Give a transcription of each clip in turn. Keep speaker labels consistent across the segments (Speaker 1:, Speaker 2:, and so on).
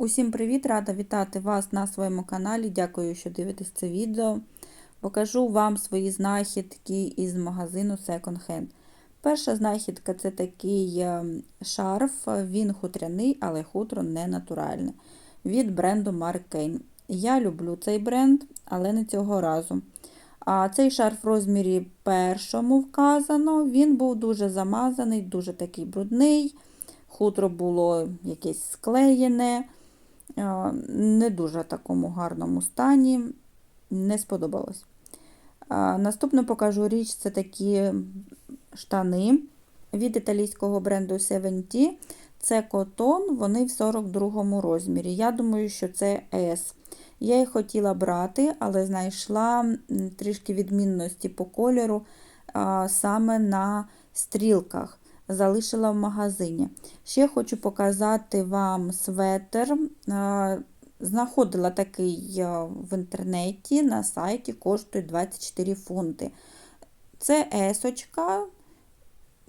Speaker 1: Усім привіт! Рада вітати вас на своєму каналі. Дякую, що дивитесь це відео. Покажу вам свої знахідки із магазину Second Hand. Перша знахідка це такий е, шарф, він хутряний, але хутро не натуральне. Від бренду Mark Kane. Я люблю цей бренд, але не цього разу. А цей шарф в розмірі першому вказано. Він був дуже замазаний, дуже такий брудний. Хутро було якесь склеєне не дуже такому гарному стані, не сподобалось. Наступно покажу річ це такі штани від італійського бренду 70. Це котон, вони в 42 розмірі. Я думаю, що це S. Я їх хотіла брати, але знайшла трішки відмінності по кольору саме на стрілках залишила в магазині. Ще хочу показати вам светр. Знаходила такий в інтернеті на сайті, коштує 24 фунти. Це есочка.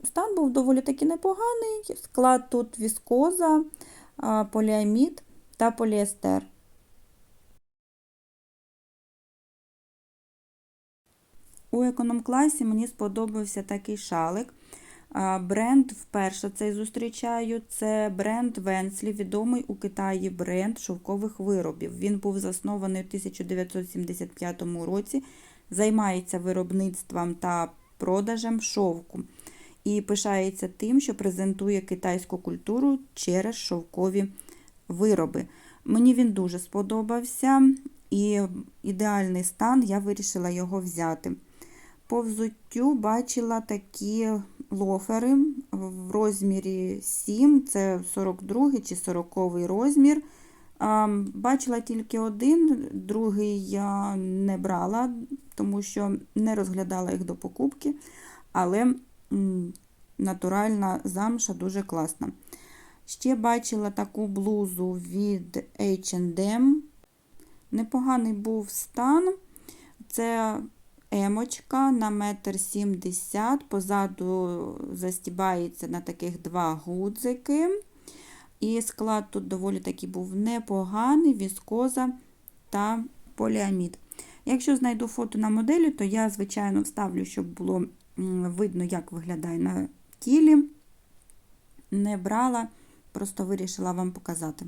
Speaker 1: Стан був доволі таки непоганий. Склад тут віскоза, поліамід та поліестер. У економ-класі мені сподобався такий шалик. Бренд вперше цей зустрічаю. Це бренд Венслі, відомий у Китаї бренд шовкових виробів. Він був заснований у 1975 році, займається виробництвом та продажем шовку і пишається тим, що презентує китайську культуру через шовкові вироби. Мені він дуже сподобався і ідеальний стан, я вирішила його взяти. По взуттю бачила такі лофери в розмірі 7, це 42 чи 40 розмір. Бачила тільки один, другий я не брала, тому що не розглядала їх до покупки, але натуральна замша дуже класна. Ще бачила таку блузу від H&M. Непоганий був стан. Це емочка на метр сімдесят, позаду застібається на таких два гудзики. І склад тут доволі таки був непоганий, віскоза та поліамід. Якщо знайду фото на моделі, то я, звичайно, вставлю, щоб було видно, як виглядає на тілі. Не брала, просто вирішила вам показати.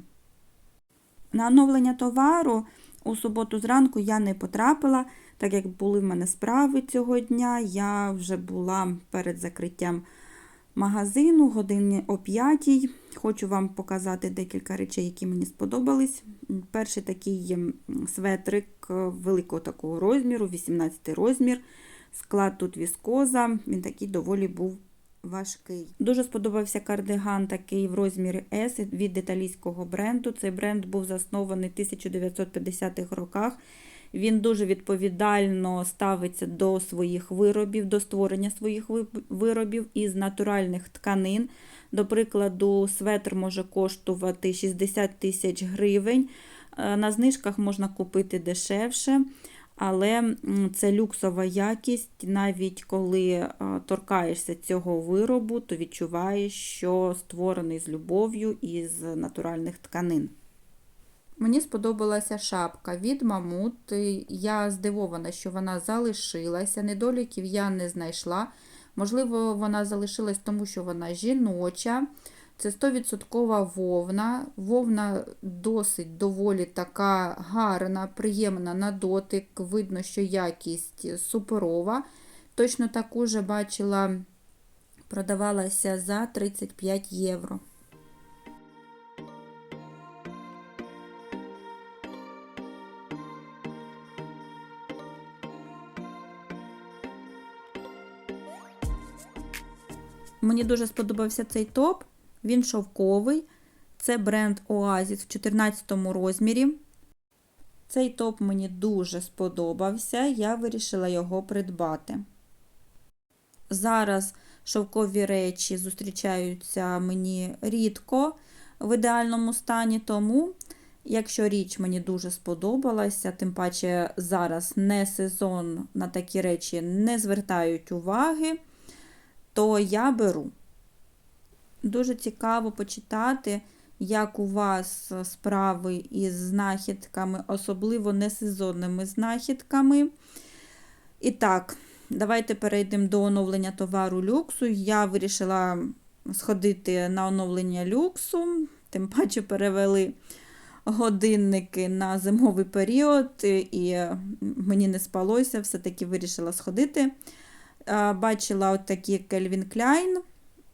Speaker 1: На оновлення товару у суботу зранку я не потрапила, так як були в мене справи цього дня, я вже була перед закриттям магазину годині о 5 Хочу вам показати декілька речей, які мені сподобались. Перший такий светрик великого такого розміру, 18 розмір. Склад тут віскоза, він такий доволі був важкий. Дуже сподобався кардиган такий в розмірі S від італійського бренду. Цей бренд був заснований в 1950-х роках. Він дуже відповідально ставиться до своїх виробів, до створення своїх виробів із натуральних тканин. До прикладу, светр може коштувати 60 тисяч гривень. Е, на знижках можна купити дешевше. Але це люксова якість, навіть коли е, торкаєшся цього виробу, то відчуваєш, що створений з любов'ю із натуральних тканин. Мені сподобалася шапка від мамут. Я здивована, що вона залишилася. Недоліків я не знайшла. Можливо, вона залишилась тому, що вона жіноча. Це 100% вовна. Вовна досить доволі така гарна, приємна на дотик. Видно, що якість суперова. Точно таку же бачила, продавалася за 35 євро. Мені дуже сподобався цей топ. Він шовковий. Це бренд Oasis в 14 розмірі. Цей топ мені дуже сподобався, я вирішила його придбати. Зараз шовкові речі зустрічаються мені рідко в ідеальному стані, тому, якщо річ мені дуже сподобалася, тим паче зараз не сезон на такі речі не звертають уваги, то я беру. Дуже цікаво почитати, як у вас справи із знахідками, особливо несезонними знахідками. І так, давайте перейдемо до оновлення товару люксу. Я вирішила сходити на оновлення люксу, тим паче перевели годинники на зимовий період, і мені не спалося, все-таки вирішила сходити. Бачила от такі Кельвін Кляйн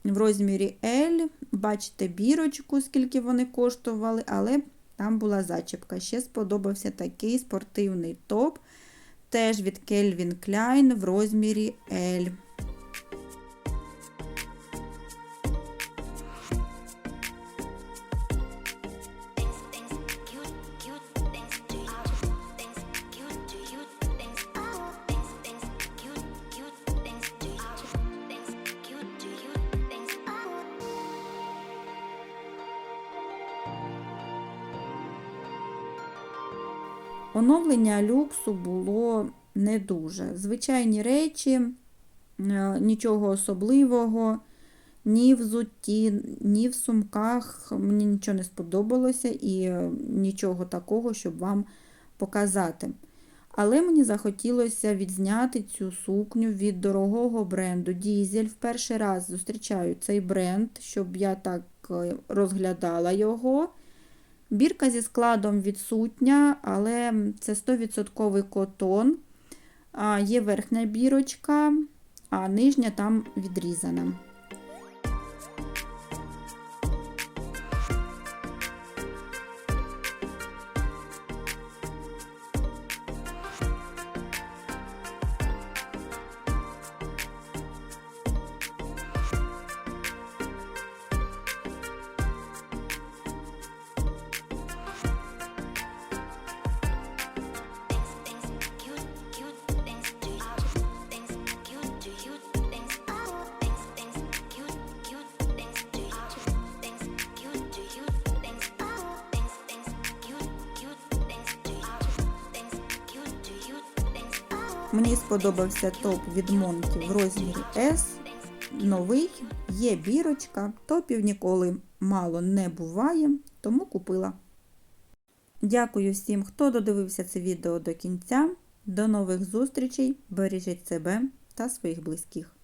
Speaker 1: в розмірі L. Бачите бірочку, скільки вони коштували, але там була зачіпка. Ще сподобався такий спортивний топ, теж від Кельвін Klein в розмірі L. Оновлення люксу було не дуже. Звичайні речі, е, нічого особливого, ні в зутті, ні в сумках. Мені нічого не сподобалося і е, нічого такого, щоб вам показати. Але мені захотілося відзняти цю сукню від дорогого бренду Дізель. В перший раз зустрічаю цей бренд, щоб я так е, розглядала його. Бірка зі складом відсутня, але це 100% котон. Є верхня бірочка, а нижня там відрізана. Мені сподобався топ від Монки в розмірі S. Новий, є бірочка, топів ніколи мало не буває, тому купила. Дякую всім, хто додивився це відео до кінця. До нових зустрічей! Бережіть себе та своїх близьких.